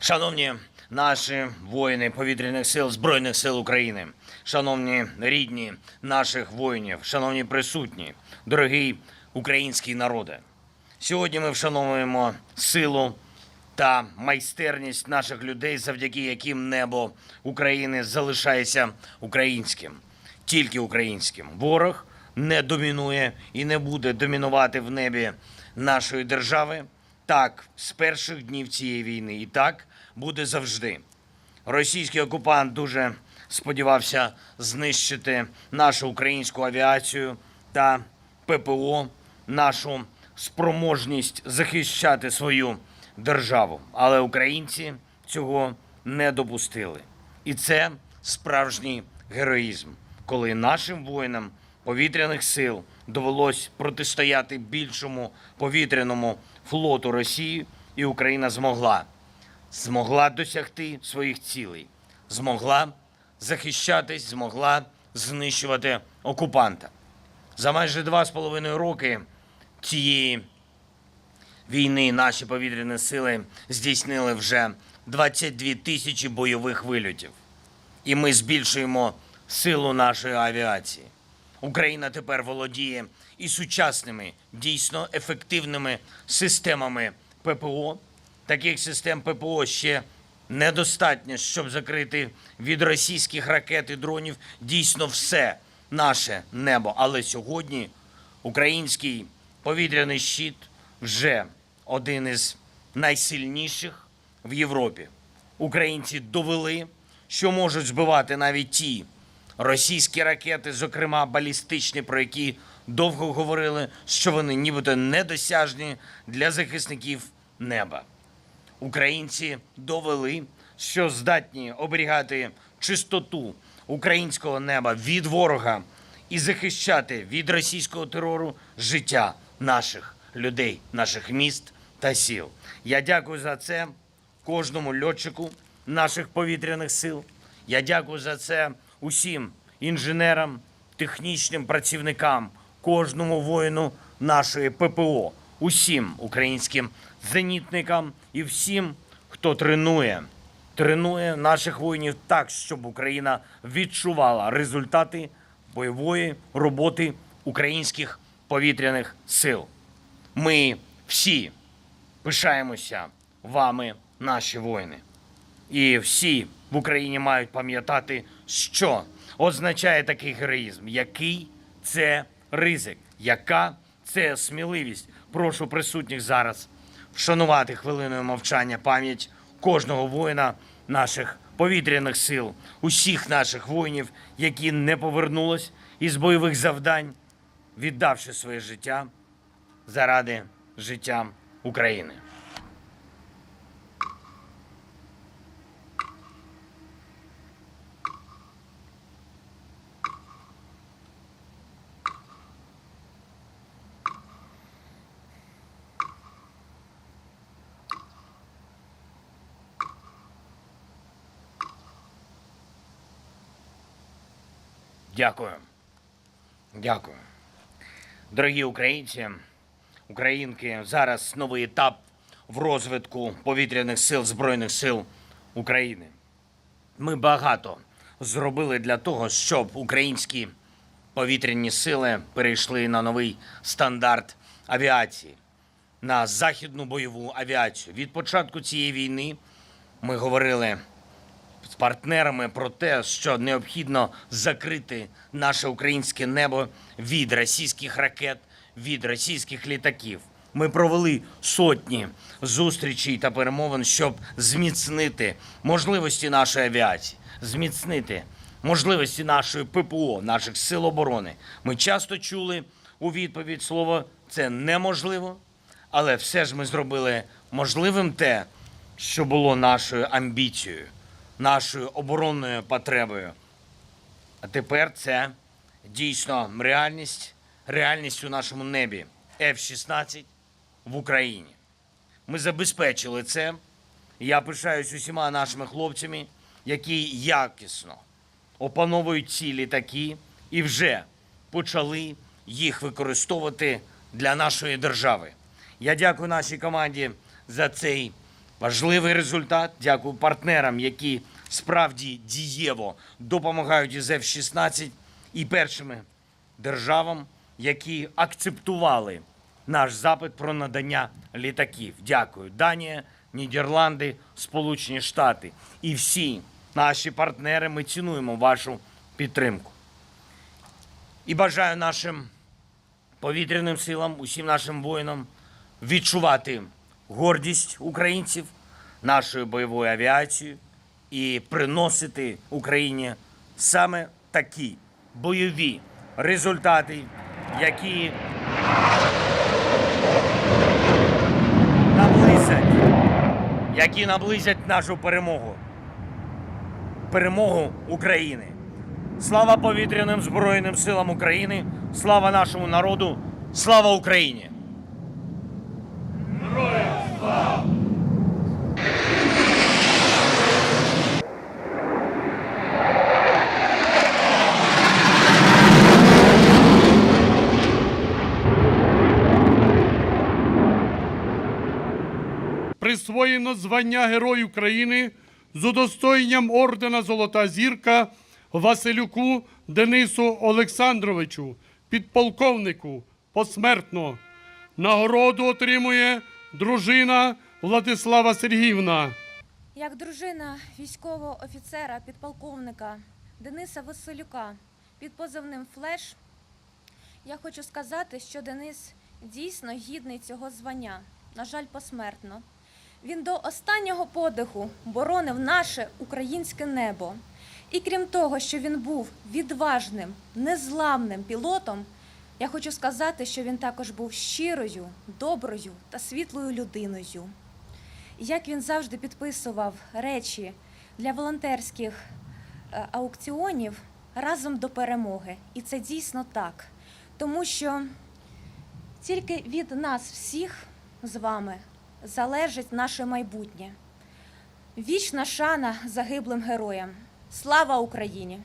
Шановні наші воїни повітряних сил Збройних сил України, шановні рідні наших воїнів, шановні присутні, дорогий український народе. Сьогодні ми вшановуємо силу та майстерність наших людей, завдяки яким небо України залишається українським, тільки українським. Ворог не домінує і не буде домінувати в небі нашої держави. Так, з перших днів цієї війни, і так буде завжди. Російський окупант дуже сподівався знищити нашу українську авіацію та ППО, нашу спроможність захищати свою державу. Але українці цього не допустили. І це справжній героїзм, коли нашим воїнам повітряних сил довелось протистояти більшому повітряному флоту Росії, і Україна змогла змогла досягти своїх цілей, змогла захищатись, змогла знищувати окупанта. За майже два з половиною роки цієї війни наші повітряні сили здійснили вже 22 тисячі бойових вильотів. І ми збільшуємо силу нашої авіації. Україна тепер володіє і сучасними, дійсно ефективними системами ППО. Таких систем ППО ще недостатньо, щоб закрити від російських ракет і дронів дійсно все наше небо. Але сьогодні український повітряний щит вже один із найсильніших в Європі. Українці довели, що можуть збивати навіть ті російські ракети, зокрема балістичні, про які довго говорили, що вони нібито недосяжні для захисників неба. Українці довели, що здатні оберігати чистоту українського неба від ворога і захищати від російського терору життя наших людей, наших міст та сіл. Я дякую за це кожному льотчику наших повітряних сил. Я дякую за це усім інженерам, технічним працівникам, кожному воїну нашої ППО, усім українським зенітникам і всім, хто тренує, тренує наших воїнів так, щоб Україна відчувала результати бойової роботи українських повітряних сил. Ми всі пишаємося вами, наші воїни. І всі в Україні мають пам'ятати, що означає такий героїзм, який це ризик, яка це сміливість. Прошу присутніх зараз вшанувати хвилиною мовчання пам'ять кожного воїна наших повітряних сил, усіх наших воїнів, які не повернулись із бойових завдань, віддавши своє життя заради життя України. Дякую. Дякую. Дорогі українці, українки, зараз новий етап в розвитку повітряних сил Збройних сил України. Ми багато зробили для того, щоб українські повітряні сили перейшли на новий стандарт авіації, на західну бойову авіацію. Від початку цієї війни ми говорили з партнерами про те, що необхідно закрити наше українське небо від російських ракет, від російських літаків. Ми провели сотні зустрічей та перемовин, щоб зміцнити можливості нашої авіації, зміцнити можливості нашої ППО, наших сил оборони. Ми часто чули у відповідь слово це неможливо, але все ж ми зробили можливим те, що було нашою амбіцією, нашою оборонною потребою. А тепер це дійсно реальність, реальність у нашому небі F-16 в Україні. Ми забезпечили це. Я пишаюсь усіма нашими хлопцями, які якісно опановують ці літаки і вже почали їх використовувати для нашої держави. Я дякую нашій команді за цей Важливий результат. Дякую партнерам, які справді дієво допомагають із F-16 і першими державам, які акцептували наш запит про надання літаків. Дякую. Данія, Нідерланди, Сполучені Штати і всі наші партнери. Ми цінуємо вашу підтримку. І бажаю нашим повітряним силам, усім нашим воїнам відчувати гордість українців нашою бойовою авіацією і приносити Україні саме такі бойові результати, які наблизять, які наблизять нашу перемогу. Перемогу України. Слава повітряним Збройним силам України, слава нашому народу, слава Україні! Присвоєно звання Герой України з удостоєнням ордена Золота зірка Василюку Денису Олександровичу, підполковнику посмертно. Нагороду отримує дружина Владислава Сергіївна. Як дружина військового офіцера, підполковника Дениса Василюка під позивним Флеш, я хочу сказати, що Денис дійсно гідний цього звання, на жаль, посмертно. Він до останнього подиху боронив наше українське небо. І крім того, що він був відважним, незламним пілотом, я хочу сказати, що він також був щирою, доброю та світлою людиною як він завжди підписував речі для волонтерських е, аукціонів разом до перемоги. І це дійсно так. Тому що тільки від нас всіх з вами залежить наше майбутнє. Вічна шана загиблим героям. Слава Україні!